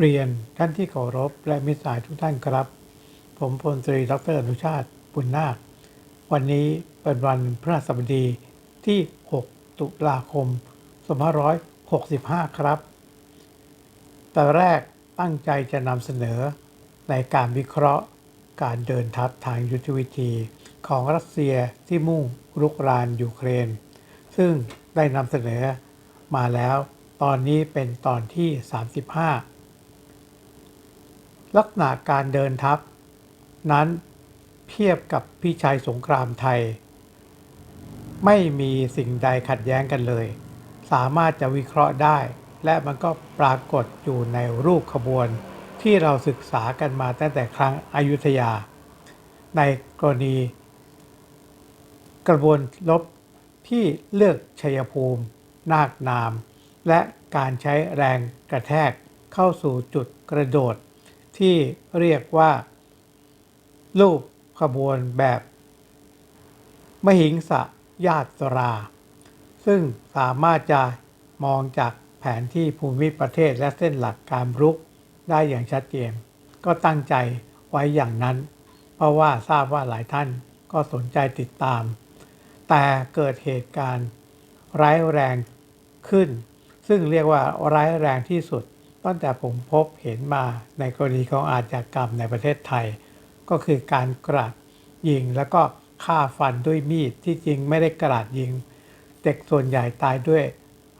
เรียนท่านที่เคารพและมิตรสายทุกท่านครับ ผมพลตรีดรอนุชาติบุญนาค วันนี้เป็นวันพฤหัสบดีที่ 6 ตุลาคม 2565 ครับ แต่แรกตั้งใจจะนำเสนอในการวิเคราะห์การเดินทัพทางยุทธวิธีของรัสเซียที่มุ่งรุกรานยูเครน ซึ่งได้นำเสนอมาแล้ว ตอนนี้เป็นตอนที่ 35 ลักษณะการเดินทัพ นั้นเทียบกับพี่ชัยสงครามไทย ไม่มีสิ่งใดขัดแย้งกันเลย สามารถจะวิเคราะห์ได้ และมันก็ปรากฏอยู่ในรูปขบวนที่เราศึกษากันมาตั้งแต่ครั้งอยุธยา ในกรณี กระบวนรบที่เลือกชัยภูมิ นาคนาม และการใช้แรงกระแทกเข้าสู่จุดกระโดด ที่เรียกว่า รูปขบวนแบบ มหิงสะญาตรา ซึ่งสามารถจะมองจากแผนที่ภูมิประเทศและเส้นหลักการรุกได้อย่างชัดเจน ก็ตั้งใจไว้อย่างนั้น เพราะว่าทราบว่าหลายท่านก็สนใจติดตาม แต่เกิดเหตุการณ์ร้ายแรงขึ้น ซึ่งเรียกว่าร้ายแรงที่สุด ตั้งแต่ผมพบเห็นมาในกรณีของอาชญากรรมในประเทศไทย ก็คือการกราดยิงแล้วก็ฆ่าฟันด้วยมีดที่จริงไม่ได้กราดยิง เด็กส่วนใหญ่ตายด้วย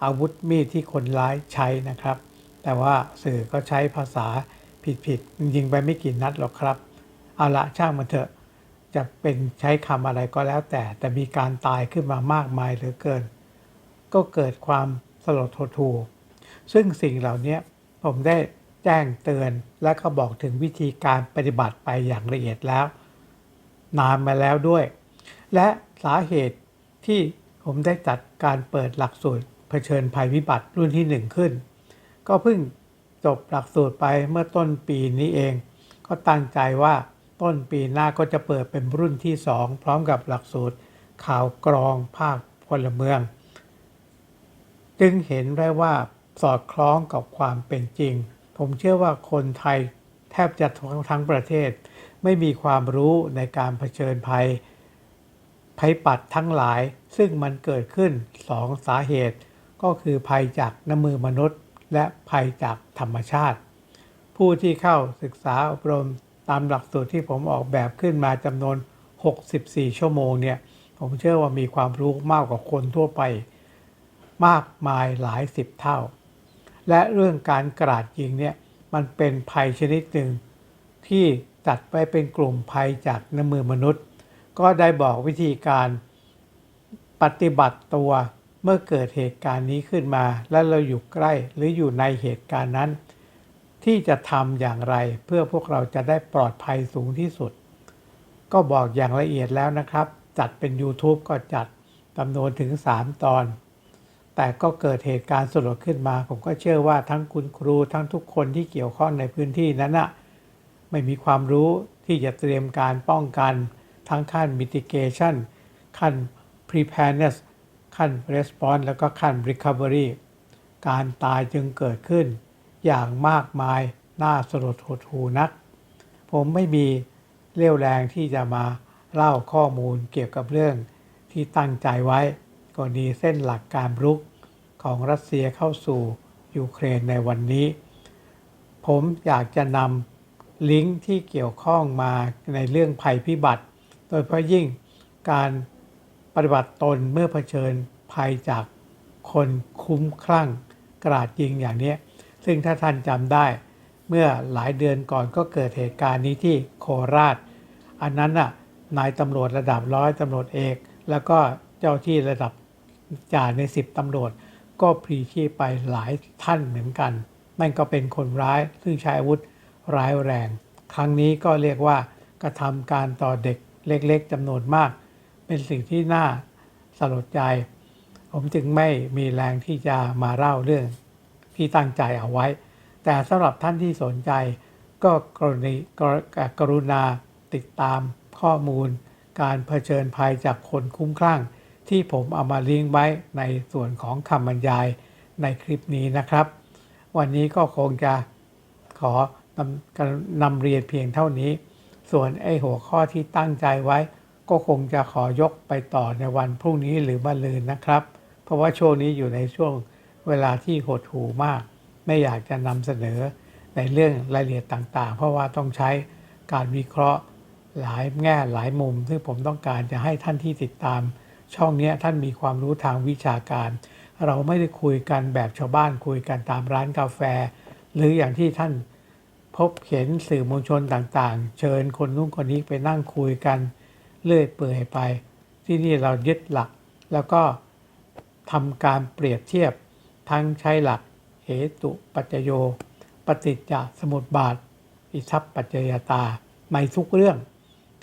อาวุธมีดที่คนร้ายใช้นะครับ แต่ว่าสื่อก็ใช้ภาษาผิดๆยิงไปไม่กี่นัดหรอกครับ เอาละช่างมันเถอะ จะเป็นใช้คำอะไรก็แล้วแต่ แต่มีการตายขึ้นมามากมายเหลือเกิน ก็เกิดความสลดหดหู่ซึ่งสิ่งเหล่านี้ ผมได้แจ้งเตือน และก็บอกถึงวิธีการปฏิบัติไปอย่างละเอียดแล้ว นานมาแล้วด้วย และสาเหตุที่ผมได้จัดการเปิดหลักสูตรเผชิญภัยพิบัติรุ่นที่หนึ่งขึ้น ก็เพิ่งจบหลักสูตรไปเมื่อต้นปีนี้เอง ก็ตั้งใจว่าต้นปีหน้าก็จะเปิดเป็นรุ่นที่ 2 พร้อมกับหลักสูตรข่าวกรองภาคพลเมือง จึงเห็นได้ว่า สอดคล้องกับความเป็นจริง ผมเชื่อว่าคนไทยแทบจะทั้งประเทศ ไม่มีความรู้ในการเผชิญภัย ภัยปัดทั้งหลาย ซึ่งมันเกิดขึ้นสองสาเหตุ ก็คือภัยจากน้ำมือมนุษย์ และภัยจากธรรมชาติ ผู้ที่เข้าศึกษาอบรมตามหลักสูตรที่ผมออกแบบขึ้นมาจำนวน 64 ชั่วโมงเนี่ยผมเชื่อว่ามีความรู้มากกว่าคนทั่วไป มากมายหลายสิบเท่า และเรื่องการกราดยิงเนี่ยมันเป็นภัยชนิดหนึ่ง ที่จัดไปเป็นกลุ่มภัยจากน้ำมือมนุษย์ ก็ได้บอกวิธีการปฏิบัติตัวเมื่อเกิดเหตุการณ์นี้ขึ้นมา และเราอยู่ใกล้หรืออยู่ในเหตุการณ์นั้น ที่จะทำอย่างไรเพื่อพวกเราจะได้ปลอดภัยสูงที่สุด ก็บอกอย่างละเอียดแล้วนะครับ จัดเป็น YouTube ก็จัดจำนวนถึง 3 ตอน แต่ก็เกิดเหตุการณ์สลดขึ้นมา ผมก็เชื่อว่าทั้งคุณครูทั้งทุกคนที่เกี่ยวข้องในพื้นที่นั้นนะไม่มีความรู้ที่จะเตรียมการป้องกัน ทั้งขั้น mitigation ขั้น preparedness ขั้น response แล้วก็ขั้น recovery การตายจึงเกิดขึ้น อย่างมากมายน่าสลดหดหูนัก ผมไม่มีเรี่ยวแรงที่จะมาเล่าข้อมูลเกี่ยวกับเรื่องที่ตั้งใจไว้ กรณีเส้นหลักการรุกของรัสเซียเข้าสู่ยูเครนในวันนี้ ผมอยากจะนำลิงก์ที่เกี่ยวข้องมาในเรื่องภัยพิบัติ โดยเฉพาะยิ่งการปฏิบัติตนเมื่อเผชิญภัยจากคนคุ้มคลั่งกราดยิงอย่างนี้ ซึ่งถ้าท่านจำได้เมื่อหลายเดือนก่อนก็เกิดเหตุการณ์นี้ที่โคราช อันนั้นน่ะนายตำรวจระดับร้อยตำรวจเอก แล้วก็เจ้าที่ระดับ จ่าในสิบตำรวจ ก็พลีชีพไปหลายท่านเหมือนกัน นั่นก็เป็นคนร้ายซึ่งใช้อาวุธร้ายแรง ครั้งนี้ก็เรียกว่ากระทำการต่อเด็กเล็กๆจำนวนมาก เป็นสิ่งที่น่าสลดใจ ผมจึงไม่มีแรงที่จะมาเล่าเรื่องที่ตั้งใจเอาไว้ แต่สำหรับท่านที่สนใจ ก็กรณีกรกรุณาติดตามข้อมูล การเผชิญภัยจากคนคุ้มคลั่ง ที่ผมเอามาลิงก์ไว้ในส่วนของคำบรรยายในคลิปนี้นะครับ วันนี้ก็คงจะขอนำนำเรียนเพียงเท่านี้ ส่วนไอ้หัวข้อที่ตั้งใจไว้ ก็คงจะขอยกไปต่อในวันพรุ่งนี้หรือมะรืนนะครับ เพราะว่าช่วงนี้อยู่ในช่วงเวลาที่หดหูมาก ไม่อยากจะนำเสนอในเรื่องรายละเอียดต่างๆ เพราะว่าต้องใช้การวิเคราะห์หลายแง่หลายมุม ซึ่งผมต้องการจะให้ท่านที่ติดตาม ช่องนี้ท่านมีความรู้ทางวิชาการ เราไม่ได้คุยกันแบบชาวบ้านคุยกันตามร้านกาแฟ หรืออย่างที่ท่านพบเห็นสื่อมวลชนต่างๆ เชิญคนนู้นคนนี้ไปนั่งคุยกันเลื่อยเปื่อยไป ที่นี่เรายึดหลัก แล้วก็ทำการเปรียบเทียบทั้งใช้หลักเหตุปัจจโย ปฏิจจสมุปบาท อิทัปปัจจยตาในทุกเรื่อง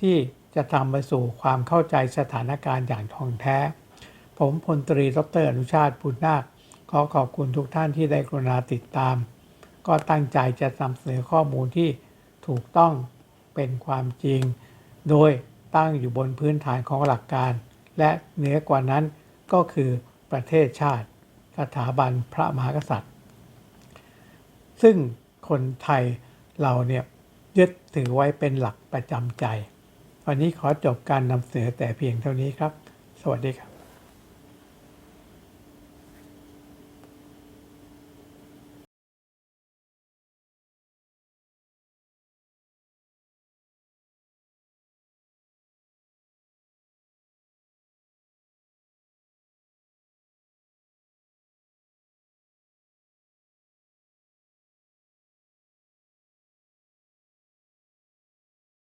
ที่ จะทำไปสู่ความเข้าใจสถานการณ์อย่างท่องแท้ ผมพลตรีดรอนุชาติบุญนาคขอขอบคุณทุกท่านที่ได้กรุณาติดตาม ก็ตั้งใจจะนำเสนอข้อมูลที่ถูกต้องเป็นความจริง โดยตั้งอยู่บนพื้นฐานของหลักการ และเหนือกว่านั้นก็คือประเทศชาติ สถาบันพระมหากษัตริย์ ซึ่งคนไทยเราเนี่ยยึดถือไว้เป็นหลักประจำใจ วันนี้ขอจบการนำเสนอแต่เพียงเท่านี้ครับ สวัสดีครับ